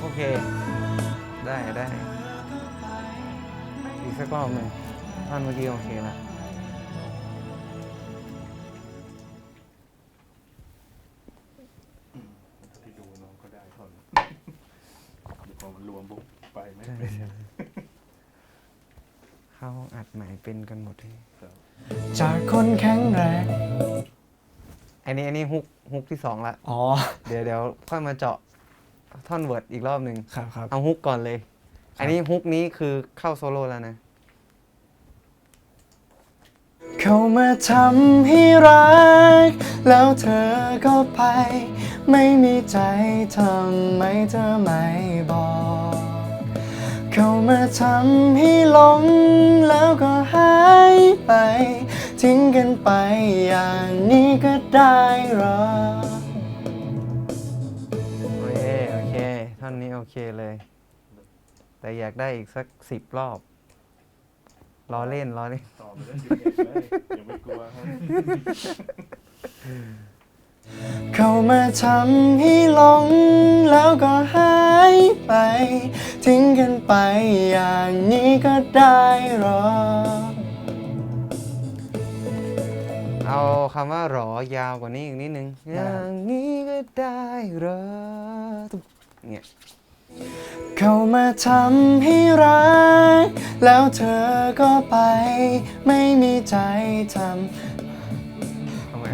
โอเค ได้ได้ อีกสักรอบหนึ่งท่อนเมื่อกี้โอเคแล้วที่ดูน้องก็ได้ท่อนเดี๋ยวพอมันรวมปุ๊บไปไหมใช่ใช่เข้าห้องอัดใหม่เป็นกันหมดเลยครับจากคนแข็งแรง อันนี้อันนี้ฮุกฮุกที่สองละ อ๋อ เดี๋ยวเดี๋ยวค่อยมาเจาะ ท่อนเวิร์ดอีกรอบหนึ่งครับครับ เอาฮุกก่อนเลย อันนี้ฮุกนี้คือเข้าโซโล่แล้วนะ เขามาทำให้รัก แล้วเธอก็ไป ไม่มีใจทำไมเธอไม่บอก เขามาทำให้หลง แล้วก็หายไป ทิ้งกันไปอย่างนี้ก็ได้หรอโอ โอเคเลย แต่อยากได้อีกสักสิบรอบรอเล่นรอเล่นต่อไปเล่นยูเอ็เลยอย่าไปกลัวครับเขามาทำให้หลงแล้วก็หายไป ทิ้งกันไปอย่างนี้ก็ได้หรอ เอาคำว่าหรอยาวกว่านี้อีกนิดนึงได้อย่างนี้ก็ได้เหรอตุ๊บเนี่ย เขามาทำให้รัก แล้วเธอก็ไป ไม่มีใจททำไม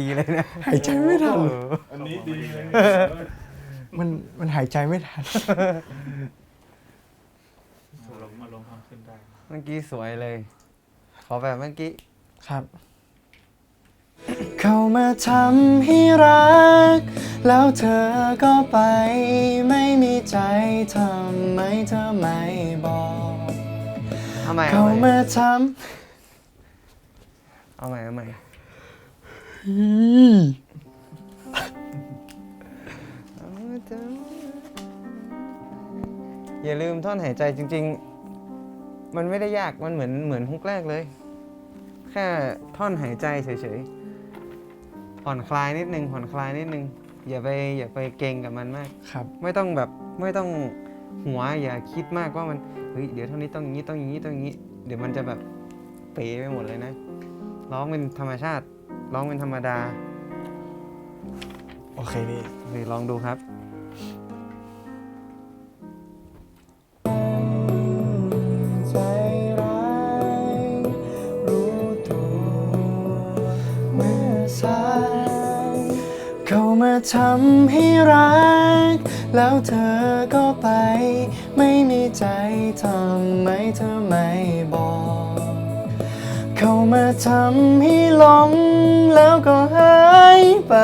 ดีเลยนะำหายใจไม่ทันเอออันนี้ดีเลยมันมันหายใจไม่ทันอารมณ์อารมณ์ทำขึ้นได้ เมื่อกี้สวยเลย ขอแบบเมื่อกี้ ครับ เขามาทำให้รัก แล้วเธอก็ไปไม่มีใจทำไมเธอไม่บอกเอาใหม่เขาเอาใหม่มาทเอาใหม่เอาใหม่ำอย่าลืมท่อนหายใจจริง ๆ มันไม่ได้ยากมันเหมือนเหมือนฮุกแรกเลย แค่ท่อนหายใจเฉยๆ ผ่อนคลายนิดนึงผ่อนคลายนิดนึงอย่าไปอย่าไปเก่งกับมันมาก ครับ ไม่ต้องแบบไม่ต้องหัวอย่าคิดมากว่ามันเฮ้ยเดี๋ยวเท่านี้ต้องอย่างนี้ต้องอย่างนี้ต้องอย่างนี้ เดี๋ยวมันจะแบบเป๋ไปหมดเลยนะ ร้องเป็นธรรมชาติ ร้องเป็นธรรมดาโอเคพี่ เฮ้ยลองดูครับ เขามาทำให้รัก แล้วเธอก็ไป ไม่มีใจทำไมเธอไม่บอก เขามาทำให้หลง แล้วก็หายไป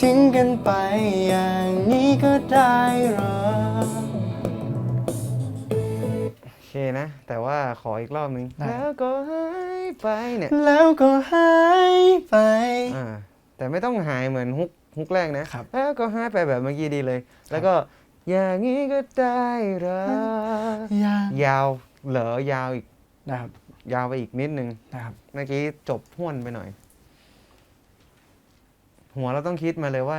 ทิ้งกันไปอย่างนี้ก็ได้หรอ โอเคนะ แต่ว่าขออีกรอบนึง ได้ แล้วก็หายไปเนี่ยแล้วก็หายไป อ่า แต่ไม่ต้องหายเหมือนฮุกฮุกแรกนะ ครับ แล้วก็หายไปแบบเมื่อกี้ดีเลย แล้วก็อย่างนี้ก็ได้เหรออย่ายาวเหรอยาวอีกนะครับยาวไปอีกนิดนึงนะครับ เมื่อกี้จบห้วนไปหน่อย หัวเราต้องคิดมาเลยว่า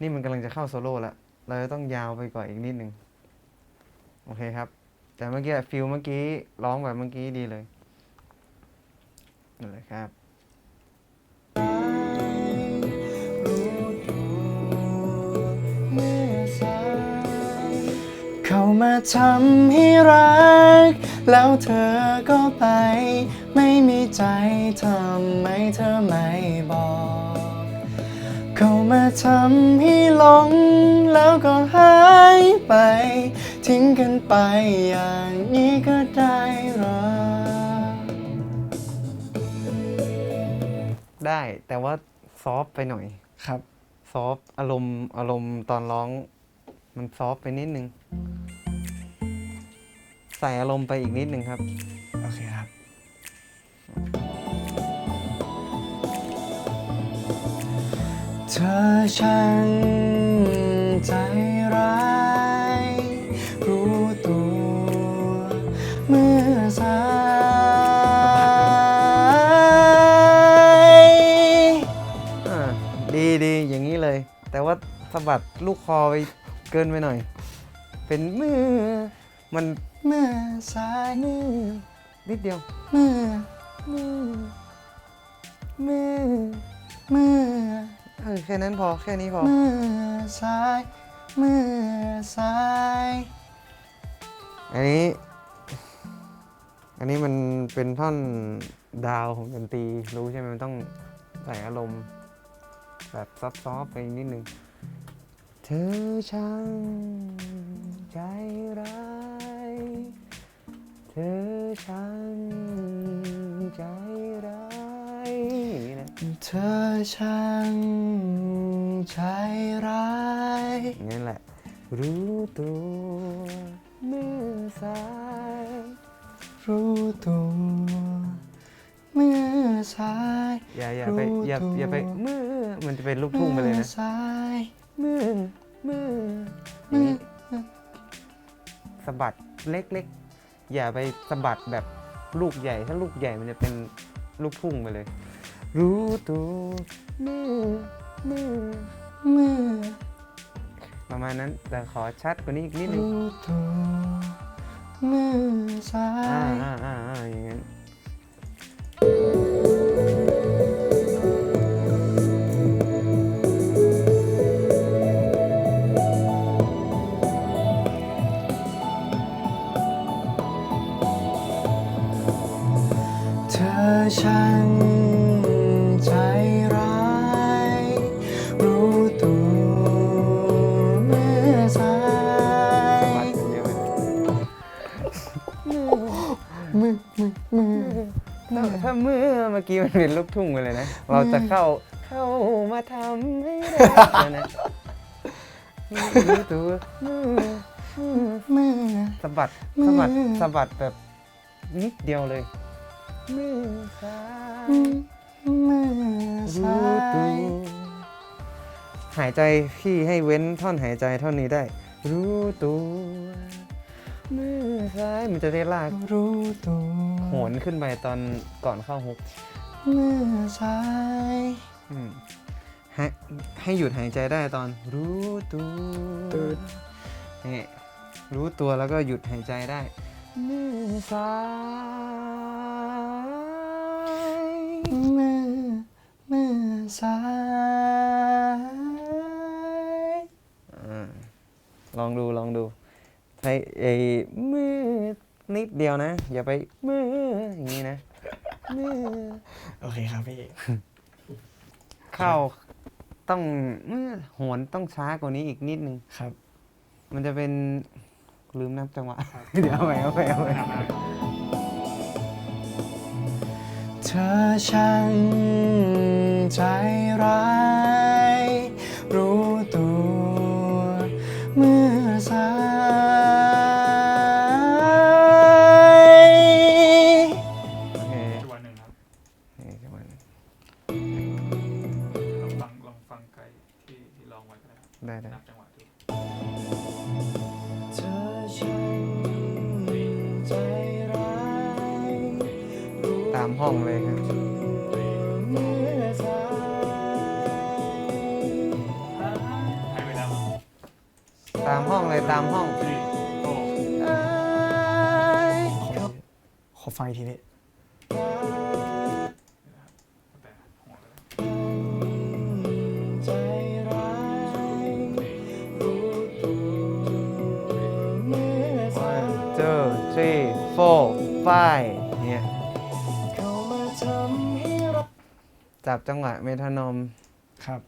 นี่มันกำลังจะเข้าโซโล่แล้วเราจะต้องยาวไปกว่าอีกนิดนึงโอเคครับ แต่เมื่อกี้ฟิลเมื่อกี้ร้องแบบเมื่อกี้ดีเลยนั่นแหละครับ มาทำให้รัก แล้วเธอก็ไป ไม่มีใจทำไมเธอไม่บอก เขามาทำให้หลง แล้วก็หายไป ทิ้งกันไปอย่างนี้ก็ได้หรอ ได้แต่ว่าซอฟไปหน่อย ครับ ซอฟอารมณ์อารมณ์ตอนร้อง มันซอฟไปนิดนึง ใส่อารมณ์ไปอีกนิดนึงครับ โอเคครับ เธอช่างใจร้าย รู้ตัว เมื่อสาย อ่าดีดีอย่างนี้เลย แต่ว่าสะบัดลูกคอไปเกินไปหน่อย เป็นมือมันเมื่อสายมือนิดเดียวเมื่อมือ มือเมื่อเออแค่นั้นพอแค่นี้พอเมื่อสายเมื่อสาย อันนี้ อันนี้มันเป็นท่อนดาวของดนตรีรู้ใช่ไหมมันต้องใส่อารมณ์ แบบซอฟต์ๆไปนิดนึง เธอช่างใจร้าย อช่างใจร้ายอย่างนี้นะเธอช่างใจร้ายอย่างนั้นแหละ รู้ตัวมือซ้าย รู้ตัวเมื่อสายอย่าอย่าไปรู้อย่าตัวอย่าไปมือมันจะเป็นลูกทุ่งไปเลยเมื่นะอสายมือมืออมืย่างอนี้สะบัดเล็กๆ อย่าไปสะบัดแบบลูกใหญ่ถ้าลูกใหญ่มันจะเป็นลูกพุ่งไปเลย รู้ตัวมือมือเมื่อประมาณนั้นแต่ขอชัดกว่านี้อีกนิดนึงรู้ตัวเมื่อสาอ่ายอ่าอ่าอ่าอย่างนั้น มือมือมือถ้าถ้ามือเมื่อกี้มันเป็นลูกทุ่งไปเลยนะ เราจะเข้าเข้ามาทำให้ได้แล้วนะรู้ตัวมือมือมือสะบัดสะบัดสะบัดแบบนิดเดียวเลยมือซ้ายมือสารู้ตัยวหายใจพี่ให้เว้นท่อนหายใจท่อนนี้ได้ รู้ตัว มือซ้ายมันจะได้ลากรู้ตัวโหนขึ้นไปตอนก่อนเข้าฮุกมือสายอืมให้ให้หยุดหายใจได้ตอนรู้ตัวตื่นนี่รู้ตัวแล้วก็หยุดหายใจได้มือซ้ายมือมือสายอ่าลองดูลองดู ใช้ไอ้มือนิดเดียวนะ อย่าไปมืออย่างนี้นะมือโอเคครับพี่ เข้าต้องมือโหนต้องช้ากว่านี้อีกนิดนึง ครับ มันจะเป็นลืมนับจังหวะ เดี๋ยวเอาไปเอาไปเอาไปเธอช่างใจร้ายามห้องเลยครับเมื่อสายให้เวลาตามห้องเลยตามห้องสี่โอ้ขอขอฟังอีกทีนี้แต่หัวเลยใจร้ายรู้ตัวเมื่อสาย one two three four five จับจังหวะเมทานอม ครับ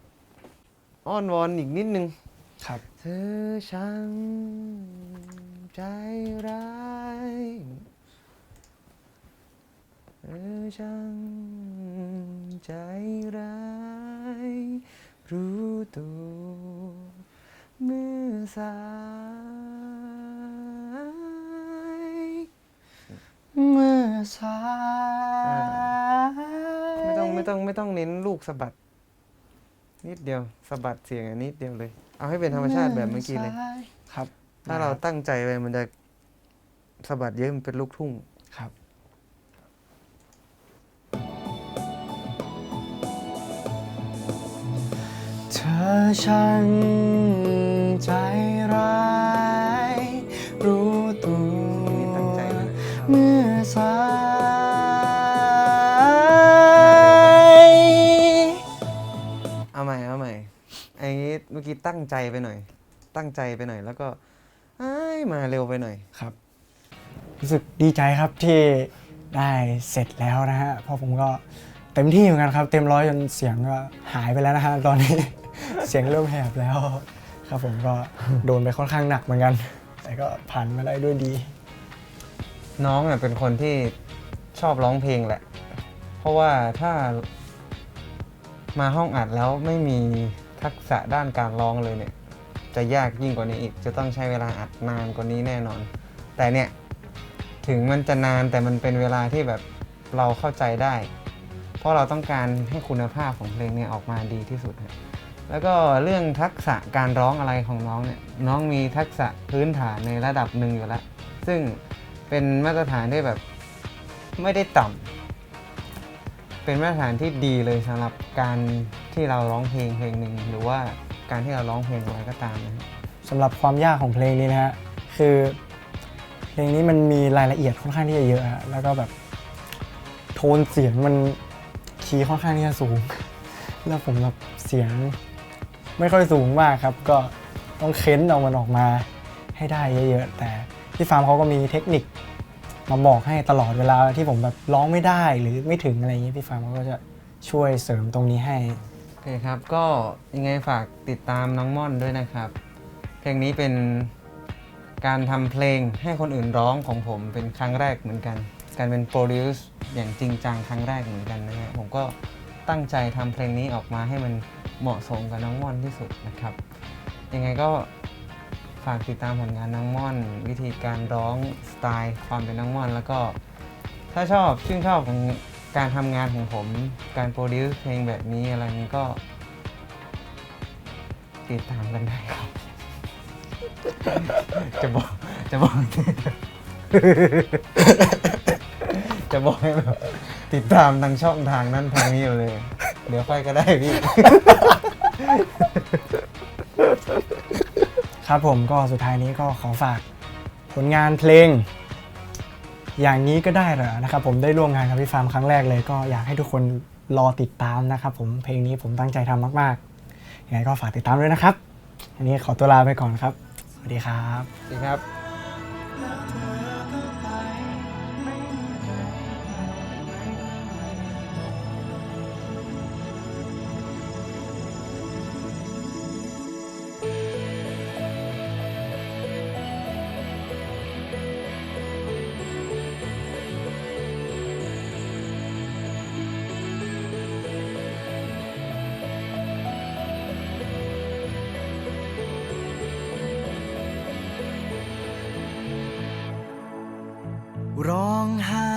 อ้อนวอนอีกนิดนึง ครับ เธอช่างใจร้ายเธอช่างใจร้าย รู้ตัวเมื่อสายเมื่อสาย ไม่ต้องไม่ต้องเน้นลูกสะบัด นิดเดียวสะบัดเสียงอันนิดเดียวเลย เอาให้เป็นธรรมชาติแบบเมื่อกี้เลยสายครับถ้าเราตั้งใจไปมันจะสะบัดเยอะมันเป็นลูกทุ่ง ครับ เธอช่าง ตั้งใจไปหน่อย ตั้งใจไปหน่อย แล้วก็อ้ายมาเร็วไปหน่อย ครับ รู้สึกดีใจครับที่ได้เสร็จแล้วนะฮะเพราะผมก็เต็มที่เหมือนกันครับ เต็มร้อยจนเสียงก็หายไปแล้วนะฮะตอนนี้ เสียงเริ่มแหบแล้ว ครับผมก็โดนไปค่อนข้างหนักเหมือนกัน แต่ก็ผ่านมาได้ด้วยดี น้องเนี่ยเป็นคนที่ชอบร้องเพลงแหละ เพราะว่าถ้ามาห้องอัดแล้วไม่มี ทักษะด้านการร้องเลยเนี่ยจะยากยิ่งกว่านี้อีก จะต้องใช้เวลาอัดนานกว่านี้แน่นอน แต่เนี่ยถึงมันจะนานแต่มันเป็นเวลาที่แบบเราเข้าใจได้ เพราะเราต้องการให้คุณภาพของเพลงเนี่ยออกมาดีที่สุดแล้วก็เรื่องทักษะการร้องอะไรของน้องเนี่ยน้องมีทักษะพื้นฐานในระดับหนึ่งอยู่แล้ว ซึ่งเป็นมาตรฐานที่แบบไม่ได้ต่ำ เป็นมาตรฐานที่ดีเลยสำหรับการที่เราร้องเพลงเพลงหนึ่งหรือว่าการที่เราร้องเพลงอะไรก็ตามนะสำหรับความยากของเพลงนี้นะฮะคือเพลงนี้มันมีรายละเอียดค่อนข้างที่จะเยอะฮะแล้วก็แบบโทนเสียงมันคีย์ค่อนข้างที่จะสูง แล้วผมแบบเสียงไม่ค่อยสูงมากครับ ก็ต้องเค้นเอามันออกมาให้ได้เยอะๆแต่พี่ฟาร์มเขาก็มีเทคนิค มาบอกให้ตลอดเวลาที่ผมแบบร้องไม่ได้หรือไม่ถึงอะไรอย่างเงี้ยพี่ฟาร์มเขาก็จะช่วยเสริมตรงนี้ให้ โอเคครับ ก็ยังไงฝากติดตามน้องม่อนด้วยนะครับ เพลงนี้เป็นการทำเพลงให้คนอื่นร้องของผมเป็นครั้งแรกเหมือนกัน การเป็นโปรดิวซ์อย่างจริงจังครั้งแรกเหมือนกันนะฮะผมก็ตั้งใจทำเพลงนี้ออกมาให้มันเหมาะสมกับน้องม่อนที่สุดนะครับ ยังไงก็ ฝากติดตามผลงานน้องม่อน วิธีการร้องสไตล์ความเป็นน้องม่อน แล้วก็ ถ้าชอบชื่นชอบของการทำงานของผม การโปรดิวซ์เพลงแบบนี้อะไรนี้ก็ ติดตามกันได้ครับ จะบอกจะบอก จะบอกให้แบบติดตามทางช่องทางนั้นทางนี้อยู่เลย เดี๋ยวค่อยก็ได้พี่ ครับผมก็สุดท้ายนี้ก็ขอฝากผลงานเพลง อย่างนี้ก็ได้เหรอนะครับผมได้ร่วมงานกับพี่ฟาร์มครั้งแรกเลย ก็อยากให้ทุกคนรอติดตามนะครับผมเพลงนี้ผมตั้งใจทำมากๆยังไงก็ฝากติดตามด้วยนะครับ อันนี้ขอตัวลาไปก่อนครับ สวัสดีครับ สวัสดีครับ ร้องไห้